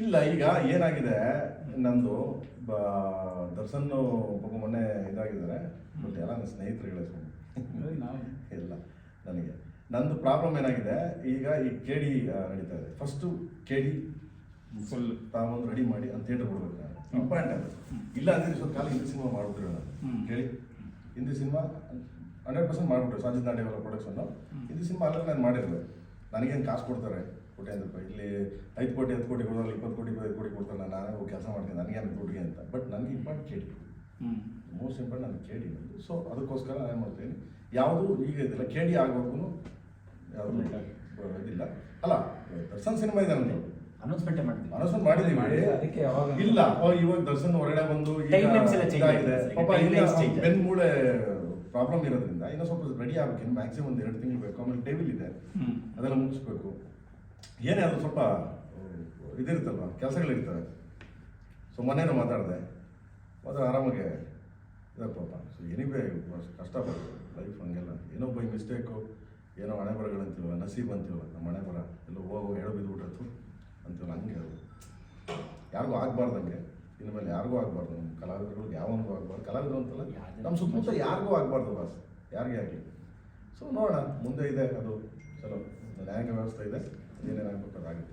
ಇಲ್ಲ ಈಗ ಏನಾಗಿದೆ ನಂದು ದರ್ಶನ್ ಒಬ್ಬ ಮೊನ್ನೆ ಇದಾಗಿದ್ದಾರೆ ಬಟ್ ಎಲ್ಲ ನನ್ನ ಸ್ನೇಹಿತರುಗಳೇ ಇಲ್ಲ ನನಗೆ. ನಂದು ಪ್ರಾಬ್ಲಮ್ ಏನಾಗಿದೆ ಈಗ ಈ ಕೆ ಡಿ ನಡೀತಾ ಇದೆ. ಫಸ್ಟು ಕೆ ಡಿ ಫುಲ್ ತಾವೊಂದು ರೆಡಿ ಮಾಡಿ ಅಂತ ಥಿಯೇಟರ್ ಕೊಡ್ಬೇಕು ನಾನು. ಇಂಪಾರ್ಟೆಂಟ್ ಅದು. ಇಲ್ಲ ಅಂದ್ರೆ ಸ್ವಲ್ಪ ಕಾಲ ಹಿಂದಿ ಸಿನಿಮಾ ಮಾಡ್ಬಿಟ್ರಿ ನಾನು. ಕೇಳಿ ಹಿಂದಿ ಸಿನಿಮಾ ಹಂಡ್ರೆಡ್ ಪರ್ಸೆಂಟ್ ಮಾಡ್ಬಿಟ್ರು. ಸಾಜಿದ್ ನಾಡಿಯವರ ಪ್ರೊಡಕ್ಷನ್ನು ಹಿಂದಿ ಸಿನಿಮಾ ಅಲ್ಲೇ ನಾನು ಮಾಡಿರುವೆ ನನಗೇನು ಕಾಸು ಕೊಡ್ತಾರೆ? ಕೋಟ್ಯಾಂತರ ರೂಪಾಯಿ ಇಲ್ಲಿ ಐದು ಕೋಟಿ ಹತ್ತು ಕೋಟಿ ಕೊಡೋಲ್ಲ ಇಪ್ಪತ್ತು ಕೋಟಿ ಐದು ಕೋಟಿ ಕೊಡ್ತಾರಲ್ಲ ನಾನು ಹೋಗಿ ಕೆಲಸ ಮಾಡ್ತೀನಿ ನನಗೆ ಅಂತ ದುಡ್ಡಿಗೆ ಅಂತ. ಬಟ್ ನನಗೆ ಇಂಪಾರ್ಟೆಂಟ್ ಕೇಳಿ. ಹ್ಮ್. ಮೋಸ್ಟ್ ಇಂಪಾರ್ಟೆಂಟ್ ನನಗೆ ಕೇಳಿ ಸೊ ಅದಕ್ಕೋಸ್ಕರ ನಾನು ಏನು ಮಾಡ್ತೀನಿ ಯಾವುದು ಈಗ ಇದಿಲ್ಲ ಕೇಳಿ ಆಗೋದು ಯಾವುದು ಇದಿಲ್ಲ. ಅಲ್ಲ ದರ್ಶನ್ ಸಿನಿಮಾ ಇದೆ ನನಗೆ ಅನೌನ್ಸ್ಮೆಂಟ್ ಮಾಡಿದ್ವಿ ಅನೌನ್ಸ್ಮೆಂಟ್ ಮಾಡಿದೀವಿ. ಮಾಡಿ, ಅದಕ್ಕೆ ಇಲ್ಲ ಇವಾಗ ದರ್ಶನ್ ಹೊರಗಡೆ ಬಂದು. ಪಾಪ ಬೆನ್ ಮೂಳೆ ಪ್ರಾಬ್ಲಮ್ ಇರೋದ್ರಿಂದ ಇನ್ನೂ ಸ್ವಲ್ಪ ರೆಡಿ ಆಗಬೇಕು. ಇನ್ನು ಮ್ಯಾಕ್ಸಿಮಮ್ ಒಂದು ಎರಡು ತಿಂಗಳು ಬೇಕು. ಆಮೇಲೆ ಟೇಬಲ್ ಇದೆ. ಅದೆಲ್ಲ ಮುಗಿಸ್ಬೇಕು. ಏನೇ ಅದು ಸ್ವಲ್ಪ ಇದಿರುತ್ತಲ್ವ? ಕೆಲಸಗಳಿರ್ತವೆ. ಸೊ ಮನೇನು ಮಾತಾಡಿದೆ. ಅದು ಆರಾಮಾಗೆ ಪಾಪ ಸೊ ಏನಿವೆ ಕಷ್ಟಪಟ್ಟು ಲೈಫ್ ಹಂಗೆಲ್ಲ. ಏನೋ ಬೈ ಮಿಸ್ಟೇಕು ಏನೋ ಹಣೆ ಬರಗಳಂತೀವಲ್ಲ ನಸೀಬ್ ಅಂತೀವಲ್ಲ ನಮ್ಮ ಹಣೆ ಬರ ಎಲ್ಲೋ ಹೋಗೋ ಹೇಳೋ ಬಿದ್ದುಬಿಟ್ರತ್ತು ಅಂತೀವಲ್ಲ ಹಂಗೆ ಅದು. ಯಾರಿಗೂ ಆಗಬಾರ್ದಂಗೆ ಇನ್ಮೇಲೆ ಯಾರಿಗೂ ಆಗಬಾರ್ದು. ನಮ್ಮ ಕಲಾವಿದರುಗಳಿಗೆ ಯಾವೊಂದು ಆಗಬಾರ್ದು. ಕಲಾವಿದರು ಅಂತಲ್ಲ ನಮ್ಮ ಸುತ್ತಮುತ್ತ ಯಾರಿಗೂ ಆಗಬಾರ್ದು ಬಾಸ್ ಯಾರಿಗೆ ಆಗಲಿ. ಸೊ ನೋಡೋಣ. ಮುಂದೆ ಇದೆ ಅದು. ಚಲೋ ನ್ಯಾಯಾಂಗ ವ್ಯವಸ್ಥೆ ಇದೆ ಏನೇನಾಗಬೇಕು ಅದಾಗುತ್ತೆ